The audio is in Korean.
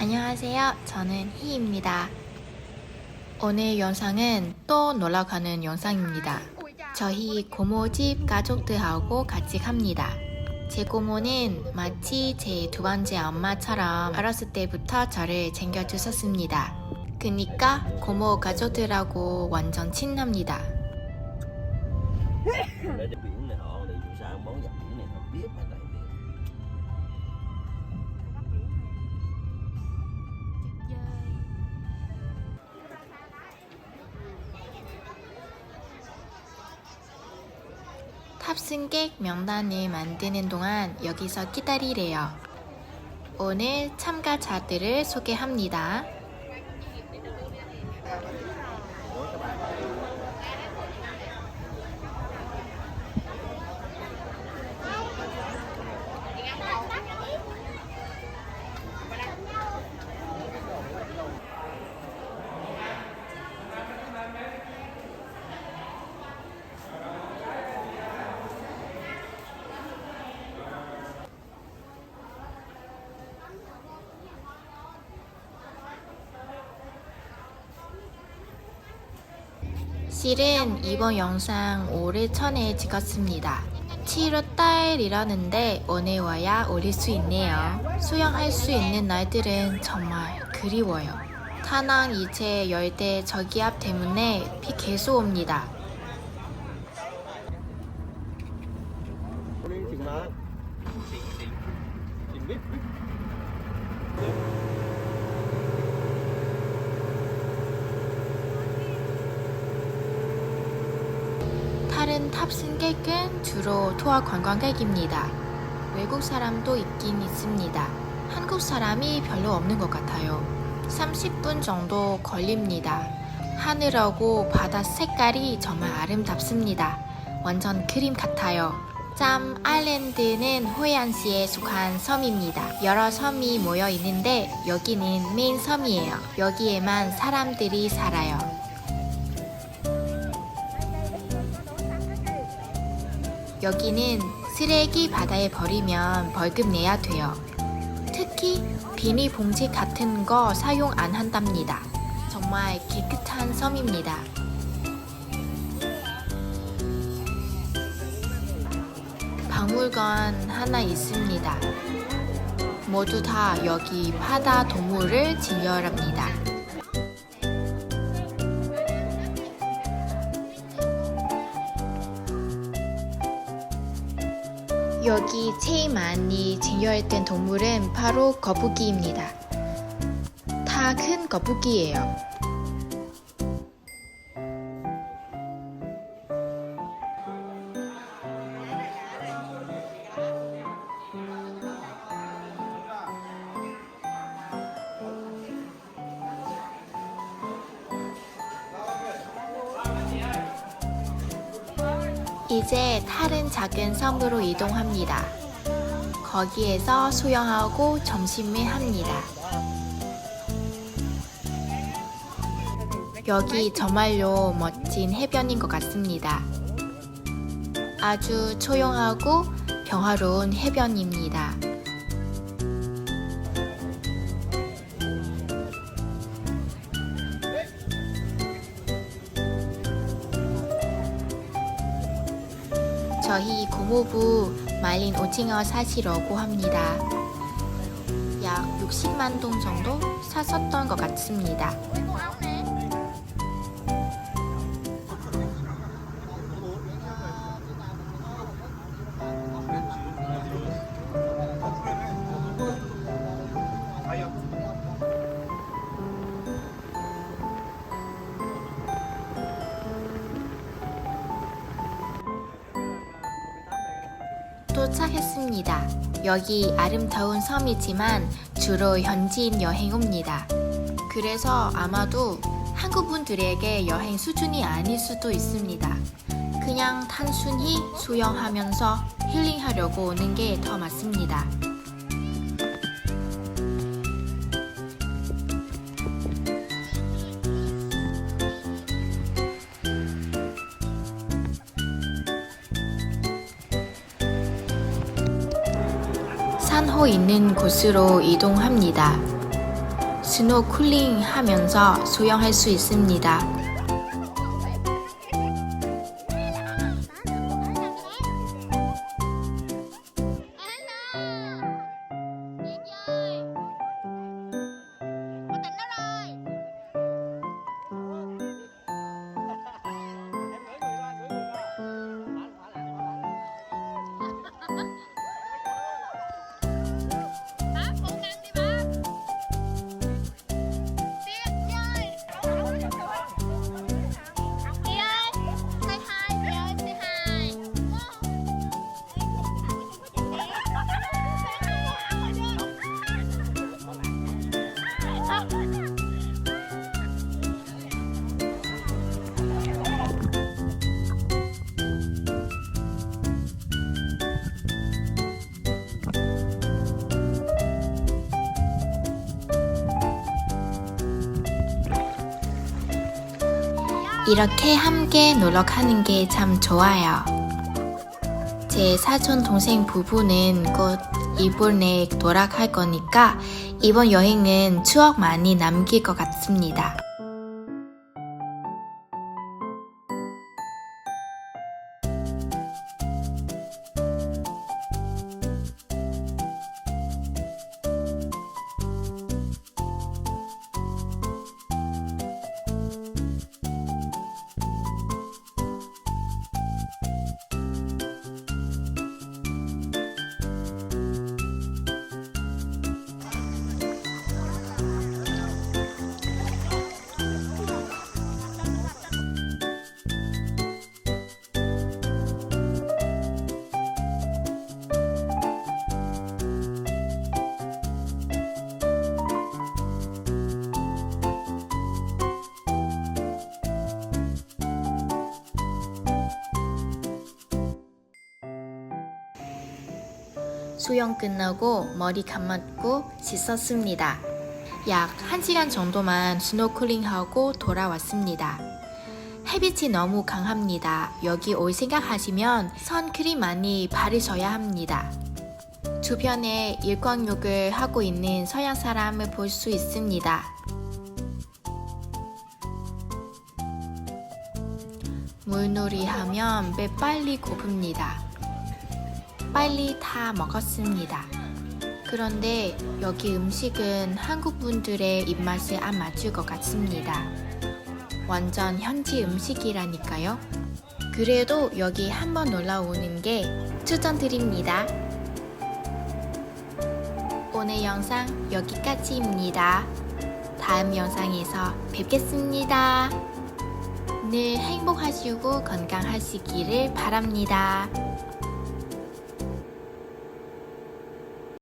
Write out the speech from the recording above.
안녕하세요. 저는 희입니다. 오늘 영상은 또 놀러 가는 영상입니다. 저희 고모 집 가족들하고 같이 갑니다. 제 고모는 마치 제 두 번째 엄마처럼 어렸을 때부터 저를 챙겨주셨습니다. 그니까 고모 가족들하고 완전 친합니다. 탑승객 명단을 만드는 동안 여기서 기다리래요. 오늘 참가자들을 소개합니다. 실은 이번 영상 올해 전에 찍었습니다. 7월 달이라는데 오늘 와야 올릴 수 있네요. 수영할 수 있는 날들은 정말 그리워요. 타낭 이제 열대 저기압 때문에 비 계속 옵니다. 다른 탑승객은 주로 투어 관광객입니다. 외국 사람도 있긴 있습니다. 한국 사람이 별로 없는 것 같아요. 30분 정도 걸립니다. 하늘하고 바다 색깔이 정말 아름답습니다. 완전 그림 같아요. 짬 아일랜드는 호이안시에 속한 섬입니다. 여러 섬이 모여 있는데 여기는 메인 섬이에요. 여기에만 사람들이 살아요. 여기는 쓰레기 바다에 버리면 벌금 내야 돼요. 특히 비닐 봉지 같은 거 사용 안 한답니다. 정말 깨끗한 섬입니다. 박물관 하나 있습니다. 모두 다 여기 바다 동물을 진열합니다. 여기 제일 많이 진열된 동물은 바로 거북이입니다. 다 큰 거북이예요. 이제 다른 작은 섬으로 이동합니다. 거기에서 수영하고 점심을 합니다. 여기 정말로 멋진 해변인 것 같습니다. 아주 조용하고 평화로운 해변입니다. 저희 고모부 말린 오징어 사시려고 합니다. 약 60만 동 정도 샀었던 것 같습니다. 도착했습니다. 여기 아름다운 섬이지만 주로 현지인 여행 옵니다. 그래서 아마도 한국 분들에게 여행 수준이 아닐 수도 있습니다. 그냥 단순히 수영하면서 힐링하려고 오는 게 더 맞습니다. 산호 있는 곳으로 이동합니다. 스노클링 하면서 수영할 수 있습니다. 이렇게 함께 가는 게 참 좋아요. 제 사촌 동생 부부는 곧 일본에 돌아갈 거니까 이번 여행은 추억 많이 남길 것 같습니다. 수영 끝나고 머리 감았고 씻었습니다. 약 1시간 정도만 스노클링하고 돌아왔습니다. 햇빛이 너무 강합니다. 여기 올 생각하시면 선크림 많이 바르셔야 합니다. 주변에 일광욕을 하고 있는 서양 사람을 볼 수 있습니다. 물놀이 하면 배 빨리 고픕니다. 빨리 다 먹었습니다. 그런데 여기 음식은 한국 분들의 입맛에 안 맞을 것 같습니다. 완전 현지 음식이라니까요. 그래도 여기 한번 놀러 오는 게 추천드립니다. 오늘 영상 여기까지입니다. 다음 영상에서 뵙겠습니다. 늘 행복하시고 건강하시기를 바랍니다.